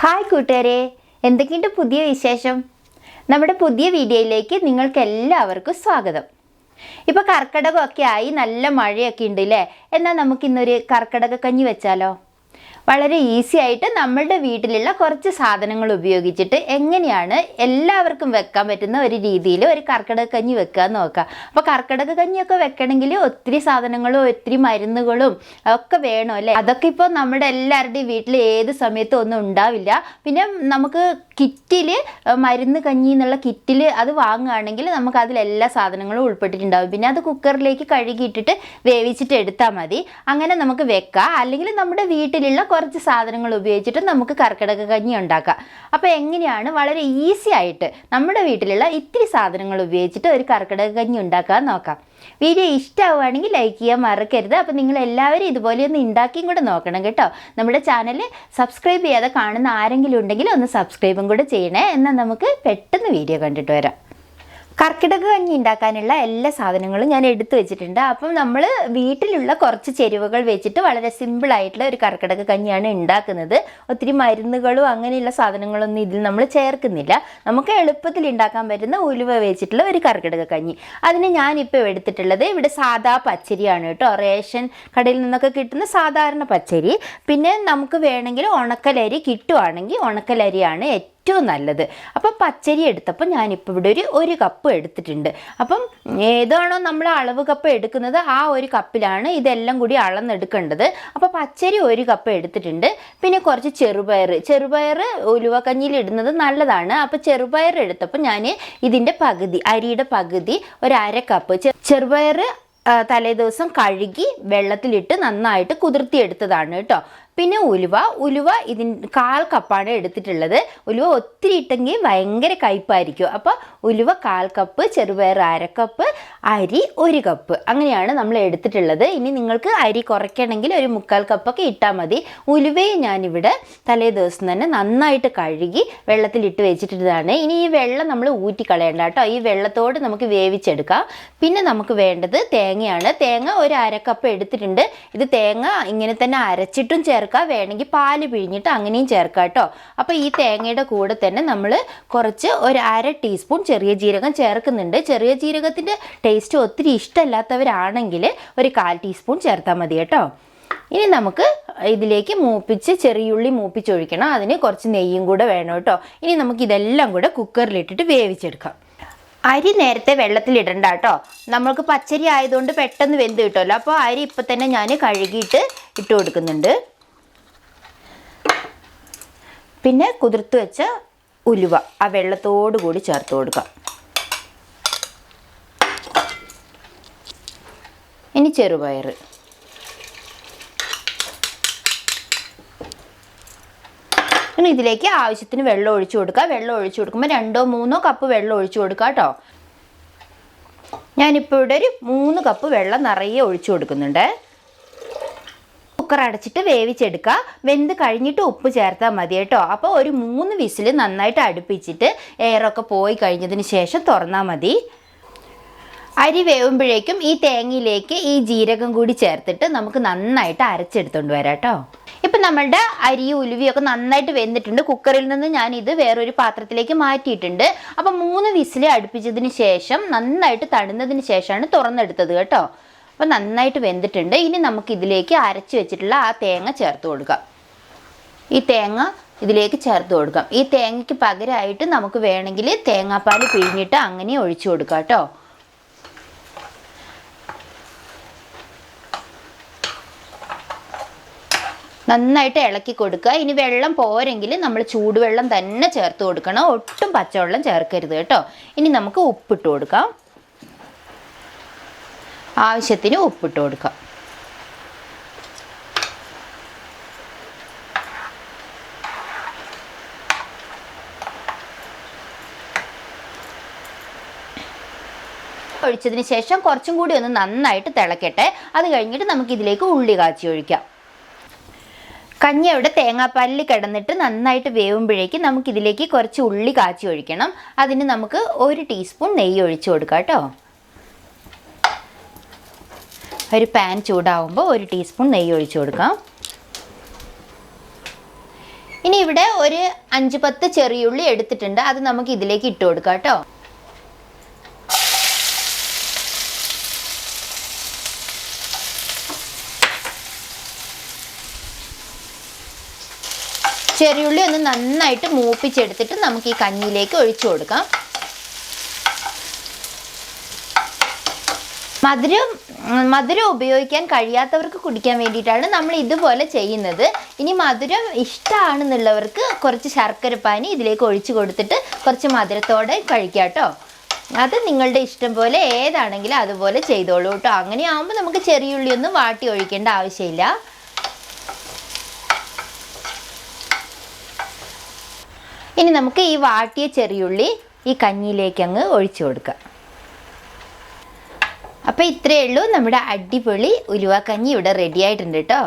Hi കൂട്ടുകാരെ എന്തൊക്കെയുണ്ട് പുതിയ വിശേഷം? നമ്മുടെ പുതിയ വീഡിയോയിലേക്ക് നിങ്ങൾക്ക് എല്ലാവർക്കും സ്വാഗതം. ഇപ്പോൾ കർക്കിടകമൊക്കെ ആയി നല്ല മഴയൊക്കെ ഉണ്ട് അല്ലേ എന്നാൽ നമുക്കിന്നൊരു കർക്കിടക കഞ്ഞി വെച്ചാലോ? വളരെ ഈസി ആയിട്ട് നമ്മളുടെ വീട്ടിലുള്ള കുറച്ച് സാധനങ്ങൾ ഉപയോഗിച്ചിട്ട് എങ്ങനെയാണ് എല്ലാവർക്കും വെക്കാൻ പറ്റുന്ന ഒരു രീതിയിൽ ഒരു കർക്കിടക കഞ്ഞി വെക്കുക എന്ന് നോക്കുക. അപ്പോൾ കർക്കിടക കഞ്ഞിയൊക്കെ വെക്കണമെങ്കിൽ ഒത്തിരി സാധനങ്ങളും ഒത്തിരി മരുന്നുകളും ഒക്കെ വേണം അല്ലേ? അതൊക്കെ ഇപ്പോൾ നമ്മുടെ എല്ലാവരുടെയും വീട്ടിൽ ഏത് സമയത്തും ഒന്നും ഉണ്ടാവില്ല. പിന്നെ നമുക്ക് കിറ്റിൽ മരുന്ന് കഞ്ഞി എന്നുള്ള കിറ്റിൽ അത് വാങ്ങുകയാണെങ്കിൽ നമുക്ക് അതിൽ എല്ലാ സാധനങ്ങളും ഉൾപ്പെട്ടിട്ടുണ്ടാവും. പിന്നെ അത് കുക്കറിലേക്ക് കഴുകിയിട്ടിട്ട് വേവിച്ചിട്ട് എടുത്താൽ മതി. അങ്ങനെ നമുക്ക് വെക്കാം. അല്ലെങ്കിൽ നമ്മുടെ വീട്ടിലുള്ള കുറച്ച് സാധനങ്ങൾ ഉപയോഗിച്ചിട്ട് നമുക്ക് കർക്കിടക കഞ്ഞി ഉണ്ടാക്കാം. അപ്പോൾ എങ്ങനെയാണ്? വളരെ ഈസി ആയിട്ട് നമ്മുടെ വീട്ടിലുള്ള ഇത്തിരി സാധനങ്ങൾ ഉപയോഗിച്ചിട്ട് ഒരു കർക്കിടക കഞ്ഞി ഉണ്ടാക്കാൻ നോക്കാം. വീഡിയോ ഇഷ്ടമാവുകയാണെങ്കിൽ ലൈക്ക് ചെയ്യാൻ മറക്കരുത്. അപ്പോൾ നിങ്ങൾ എല്ലാവരും ഇതുപോലെ ഒന്ന് ഉണ്ടാക്കിയും കൂടെ നോക്കണം കേട്ടോ. നമ്മുടെ ചാനൽ സബ്സ്ക്രൈബ് ചെയ്യാതെ കാണുന്ന ആരെങ്കിലും ഉണ്ടെങ്കിൽ ഒന്ന് സബ്സ്ക്രൈബും കൂടെ ചെയ്യണേ. എന്നാൽ നമുക്ക് പെട്ടെന്ന് വീഡിയോ കണ്ടിട്ട് വരാം. കർക്കിടക കഞ്ഞി ഉണ്ടാക്കാനുള്ള എല്ലാ സാധനങ്ങളും ഞാൻ എടുത്തു വെച്ചിട്ടുണ്ട്. അപ്പം നമ്മൾ വീട്ടിലുള്ള കുറച്ച് ചേരുവകൾ വെച്ചിട്ട് വളരെ സിമ്പിൾ ആയിട്ടുള്ള ഒരു കർക്കിടക കഞ്ഞിയാണ് ഉണ്ടാക്കുന്നത്. ഒത്തിരി മരുന്നുകളും അങ്ങനെയുള്ള സാധനങ്ങളൊന്നും ഇതിൽ നമ്മൾ ചേർക്കുന്നില്ല. നമുക്ക് എളുപ്പത്തിൽ ഉണ്ടാക്കാൻ പറ്റുന്ന ഉലുവ വെച്ചിട്ടുള്ള ഒരു കർക്കിടക കഞ്ഞി. അതിന് ഞാനിപ്പോൾ എടുത്തിട്ടുള്ളത് ഇവിടെ സാധാ പച്ചരിയാണ് കേട്ടോ. റേഷൻ കടയിൽ നിന്നൊക്കെ കിട്ടുന്ന സാധാരണ പച്ചരി. പിന്നെ നമുക്ക് വേണമെങ്കിൽ ഉണക്കലരി കിട്ടുവാണെങ്കിൽ ഉണക്കലരിയാണ് ഏറ്റവും ഏറ്റവും നല്ലത്. അപ്പം പച്ചരി എടുത്തപ്പോൾ ഞാനിപ്പോൾ ഇവിടെ ഒരു ഒരു കപ്പ് എടുത്തിട്ടുണ്ട്. അപ്പം ഏതാണോ നമ്മൾ അളവ് കപ്പ് എടുക്കുന്നത് ആ ഒരു കപ്പിലാണ് ഇതെല്ലാം കൂടി അളന്നെടുക്കേണ്ടത്. അപ്പോൾ പച്ചരി ഒരു കപ്പ് എടുത്തിട്ടുണ്ട്. പിന്നെ കുറച്ച് ചെറുപയർ ചെറുപയർ ഉലുവക്കഞ്ഞിയിൽ ഇടുന്നത് നല്ലതാണ്. അപ്പോൾ ചെറുപയർ എടുത്തപ്പോൾ ഞാൻ ഇതിന്റെ പകുതി അരിയുടെ പകുതി ഒരു അര കപ്പ് ചെറുപയർ തലേദിവസം കഴുകി വെള്ളത്തിലിട്ട് നന്നായിട്ട് കുതിർത്തിയെടുത്തതാണ് കേട്ടോ. പിന്നെ ഉലുവ ഉലുവ ഇതിൻ കാൽ കപ്പാണ് എടുത്തിട്ടുള്ളത്. ഉലുവ ഒത്തിരി ഇട്ടെങ്കിൽ ഭയങ്കര കയ്പായിരിക്കും. അപ്പോൾ ഉലുവ കാൽ കപ്പ് ചെറുപയർ അരക്കപ്പ് കപ്പ് അരി ഒരു കപ്പ് അങ്ങനെയാണ് നമ്മൾ എടുത്തിട്ടുള്ളത്. ഇനി നിങ്ങൾക്ക് അരി കുറയ്ക്കണമെങ്കിൽ ഒരു മുക്കാൽ കപ്പൊക്കെ ഇട്ടാൽ മതി. ഉലുവയെ ഞാനിവിടെ തലേ ദിവസം തന്നെ നന്നായിട്ട് കഴുകി വെള്ളത്തിലിട്ട് വെച്ചിട്ടുള്ളതാണ് ഇനി ഈ വെള്ളം നമ്മൾ ഊറ്റിക്കളയണ്ട കേട്ടോ. ഈ വെള്ളത്തോട് നമുക്ക് വേവിച്ചെടുക്കാം. പിന്നെ നമുക്ക് വേണ്ടത് തേങ്ങയാണ്. തേങ്ങ ഒരു അരക്കപ്പ് എടുത്തിട്ടുണ്ട്. ഇത് തേങ്ങ ഇങ്ങനെ തന്നെ അരച്ചിട്ടും ചേർക്കാം വേണമെങ്കിൽ പാൽ പിഴിഞ്ഞിട്ട് അങ്ങനെയും ചേർക്കാം കേട്ടോ. അപ്പോൾ ഈ തേങ്ങയുടെ കൂടെ തന്നെ നമ്മൾ കുറച്ച് ഒരു അര ടീസ്പൂൺ ചെറിയ ജീരകം ചേർക്കുന്നുണ്ട്. ചെറിയ ജീരകത്തിന്റെ ടേസ്റ്റ് ഒത്തിരി ഇഷ്ടമല്ലാത്തവരാണെങ്കിൽ ഒരു കാൽ ടീസ്പൂൺ ചേർത്താൽ മതി കേട്ടോ. ഇനി നമുക്ക് ഇതിലേക്ക് മൂപ്പിച്ച് ചെറിയുള്ളി മൂപ്പിച്ചൊഴിക്കണം. അതിന് കുറച്ച് നെയ്യും കൂടെ വേണം കേട്ടോ. ഇനി നമുക്ക് ഇതെല്ലാം കൂടെ കുക്കറിലിട്ടിട്ട് വേവിച്ചെടുക്കാം. അരി നേരത്തെ വെള്ളത്തിലിടണ്ട കേട്ടോ. നമ്മൾക്ക് പച്ചരി ആയതുകൊണ്ട് പെട്ടെന്ന് വെന്ത് കിട്ടുമല്ലോ. അപ്പോൾ അരി ഇപ്പം തന്നെ ഞാൻ കഴുകിയിട്ട് ഇട്ട് കൊടുക്കുന്നുണ്ട്. പിന്നെ കുതിർത്ത് വെച്ച ഉലുവ ആ വെള്ളത്തോടു കൂടി ചേർത്ത് കൊടുക്കാം. ഇനി ചെറുപയർ ഇനി ഇതിലേക്ക് ആവശ്യത്തിന് വെള്ളം ഒഴിച്ചു കൊടുക്കുക. വെള്ളം ഒഴിച്ചു കൊടുക്കുമ്പോൾ രണ്ടോ മൂന്നോ കപ്പ് വെള്ളം ഒഴിച്ചു കൊടുക്കുക കേട്ടോ. ഞാനിപ്പോൾ ഇവിടെ ഒരു മൂന്ന് കപ്പ് വെള്ളം നിറയെ ഒഴിച്ചു കൊടുക്കുന്നുണ്ട്. കുക്കർ അടച്ചിട്ട് വേവിച്ചെടുക്കുക. വെന്ത് കഴിഞ്ഞിട്ട് ഉപ്പ് ചേർത്താൽ മതി കേട്ടോ. അപ്പോൾ ഒരു മൂന്ന് വിസിൽ നന്നായിട്ട് അടുപ്പിച്ചിട്ട് എയറൊക്കെ പോയി കഴിഞ്ഞതിന് ശേഷം തുറന്നാൽ മതി. അരി വേവുമ്പോഴേക്കും ഈ തേങ്ങയിലേക്ക് ഈ ജീരകം കൂടി ചേർത്തിട്ട് നമുക്ക് നന്നായിട്ട് അരച്ചെടുത്തോണ്ട് വരാം കേട്ടോ. ഇപ്പം നമ്മളുടെ അരി ഉലുവിയൊക്കെ നന്നായിട്ട് വെന്തിട്ടുണ്ട്. കുക്കറിൽ നിന്ന് ഞാൻ ഇത് വേറൊരു പാത്രത്തിലേക്ക് മാറ്റിയിട്ടുണ്ട്. അപ്പം മൂന്ന് വിസിൽ അടുപ്പിച്ചതിന് ശേഷം നന്നായിട്ട് തണുന്നതിന് ശേഷമാണ് തുറന്നെടുത്തത് കേട്ടോ. അപ്പം നന്നായിട്ട് വെന്തിട്ടുണ്ട്. ഇനി നമുക്ക് ഇതിലേക്ക് അരച്ച് വെച്ചിട്ടുള്ള ആ തേങ്ങ ചേർത്ത് കൊടുക്കാം. ഈ തേങ്ങ ഇതിലേക്ക് ചേർത്ത് കൊടുക്കാം. ഈ തേങ്ങയ്ക്ക് പകരമായിട്ട് നമുക്ക് വേണമെങ്കിൽ തേങ്ങാപ്പാൽ പിഴിഞ്ഞിട്ട് അങ്ങനെ ഒഴിച്ചു കൊടുക്കാം കേട്ടോ. നന്നായിട്ട് ഇളക്കി കൊടുക്കുക. ഇനി വെള്ളം പോരെങ്കിൽ നമ്മൾ ചൂടുവെള്ളം തന്നെ ചേർത്ത് കൊടുക്കണം. ഒട്ടും പച്ചവെള്ളം ചേർക്കരുത് കേട്ടോ. ഇനി നമുക്ക് ഉപ്പിട്ട് കൊടുക്കാം. ആവശ്യത്തിന് ഉപ്പിട്ട് കൊടുക്കുക ഒഴിച്ചതിന് ശേഷം കുറച്ചും കൂടി ഒന്ന് നന്നായിട്ട് തിളക്കട്ടെ. അത് കഴിഞ്ഞിട്ട് നമുക്ക് ഇതിലേക്ക് ഉള്ളി കാച്ചി ഒഴിക്കാം. കഞ്ഞി അവിടെ തേങ്ങാപ്പാലിൽ കിടന്നിട്ട് നന്നായിട്ട് വേവുമ്പോഴേക്ക് നമുക്കിതിലേക്ക് കുറച്ച് ഉള്ളി കാച്ചി ഒഴിക്കണം. അതിന് നമുക്ക് ഒരു ടീസ്പൂൺ നെയ്യ് ഒഴിച്ചു കൊടുക്കാം കേട്ടോ. ഒരു പാൻ ചൂടാവുമ്പോൾ ഒരു ടീസ്പൂൺ നെയ്യ് ഒഴിച്ചു കൊടുക്കാം. ഇനി ഇവിടെ ഒരു അഞ്ച് പത്ത് ചെറിയുള്ളി എടുത്തിട്ടുണ്ട്. അത് നമുക്ക് ഇതിലേക്ക് ഇട്ട് കൊടുക്കാം കേട്ടോ. ചെറിയുള്ളി ഒന്ന് നന്നായിട്ട് മൂപ്പിച്ചെടുത്തിട്ട് നമുക്ക് ഈ കഞ്ഞിയിലേക്ക് ഒഴിച്ചു കൊടുക്കാം. മധുരം മധുരം ഉപയോഗിക്കാൻ കഴിയാത്തവർക്ക് കുടിക്കാൻ വേണ്ടിയിട്ടാണ് നമ്മൾ ഇതുപോലെ ചെയ്യുന്നത്. ഇനി മധുരം ഇഷ്ടമാണെന്നുള്ളവർക്ക് കുറച്ച് ശർക്കരപ്പാനി ഇതിലേക്ക് ഒഴിച്ചു കൊടുത്തിട്ട് കുറച്ച് മധുരത്തോടെ കഴിക്കാം കേട്ടോ. അത് നിങ്ങളുടെ ഇഷ്ടം പോലെ ഏതാണെങ്കിലും അതുപോലെ ചെയ്തോളൂ കേട്ടോ. അങ്ങനെയാകുമ്പോൾ നമുക്ക് ചെറിയ ഉള്ളിയൊന്നും വാട്ടി ഒഴിക്കേണ്ട ആവശ്യമില്ല. ഇനി നമുക്ക് ഈ വാട്ടിയ ചെറിയുള്ളി ഈ കഞ്ഞിയിലേക്ക് അങ്ങ് ഒഴിച്ചു കൊടുക്കാം. അപ്പോൾ ഇത്രയേ ഉള്ളൂ. നമ്മുടെ അടിപൊളി ഉലുവാക്കഞ്ഞി ഇവിടെ റെഡി ആയിട്ടുണ്ട് കേട്ടോ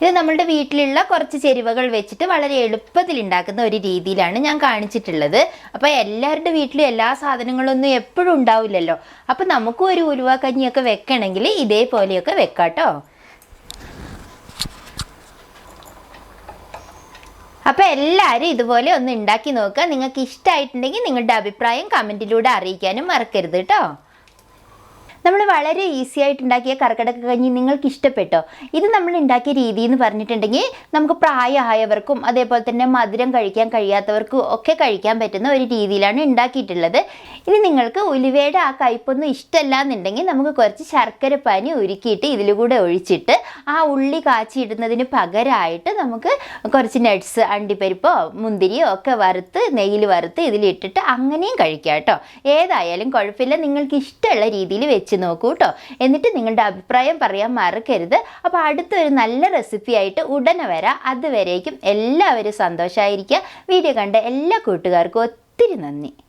ഇത് നമ്മളുടെ വീട്ടിലുള്ള കുറച്ച് ചേരുവകൾ വെച്ചിട്ട് വളരെ എളുപ്പത്തിൽ ഉണ്ടാക്കുന്ന ഒരു രീതിയിലാണ് ഞാൻ കാണിച്ചിട്ടുള്ളത്. അപ്പോൾ എല്ലാവരുടെ വീട്ടിലും എല്ലാ സാധനങ്ങളൊന്നും എപ്പോഴും ഉണ്ടാവില്ലല്ലോ. അപ്പോൾ നമുക്കും ഒരു ഉലുവാക്കഞ്ഞിയൊക്കെ വെക്കണമെങ്കിൽ ഇതേപോലെയൊക്കെ വെക്കാം കേട്ടോ അപ്പോൾ എല്ലാവരും ഇതുപോലെ ഒന്ന് ഉണ്ടാക്കി നോക്കുക. നിങ്ങൾക്ക് ഇഷ്ടമായിട്ടുണ്ടെങ്കിൽ നിങ്ങളുടെ അഭിപ്രായം കമന്റിലൂടെ അറിയിക്കാനും മറക്കരുത് കേട്ടോ നമ്മൾ വളരെ ഈസി ആയിട്ട് ഉണ്ടാക്കിയ കർക്കിടക കഞ്ഞി നിങ്ങൾക്ക് ഇഷ്ടപ്പെട്ടോ ഇത് നമ്മൾ ഉണ്ടാക്കിയ രീതി എന്ന് പറഞ്ഞിട്ടുണ്ടെങ്കിൽ നമുക്ക് പ്രായമായവർക്കും അതേപോലെ തന്നെ മധുരം കഴിക്കാൻ കഴിയാത്തവർക്കും ഒക്കെ കഴിക്കാൻ പറ്റുന്ന ഒരു രീതിയിലാണ് ഉണ്ടാക്കിയിട്ടുള്ളത്. ഇനി നിങ്ങൾക്ക് ഉലുവയുടെ ആ കയ്പൊന്നും ഇഷ്ടമല്ല എന്നുണ്ടെങ്കിൽ നമുക്ക് കുറച്ച് ശർക്കര പനി ഉരുക്കിയിട്ട് ഇതിലൂടെ ഒഴിച്ചിട്ട് ആ ഉള്ളി കാച്ചിയിടുന്നതിന് പകരമായിട്ട് നമുക്ക് കുറച്ച് നട്ട്സ് അണ്ടിപ്പരിപ്പോ മുന്തിരിയോ ഒക്കെ വറുത്ത് നെയ്യിൽ വറുത്ത് ഇതിലിട്ടിട്ട് അങ്ങനെയും കഴിക്കാം കേട്ടോ ഏതായാലും കുഴപ്പമില്ല. നിങ്ങൾക്ക് ഇഷ്ടമുള്ള രീതിയിൽ വെച്ച് നോക്കൂ കേട്ടോ എന്നിട്ട് നിങ്ങളുടെ അഭിപ്രായം പറയാൻ മറക്കരുത്. അപ്പോൾ അടുത്തൊരു നല്ല റെസിപ്പി ആയിട്ട് ഉടനെ വരാം. അതുവരേക്കും എല്ലാവരും സന്തോഷമായിരിക്കുക വീഡിയോ കണ്ട എല്ലാ കൂട്ടുകാർക്കും ഒത്തിരി നന്ദി.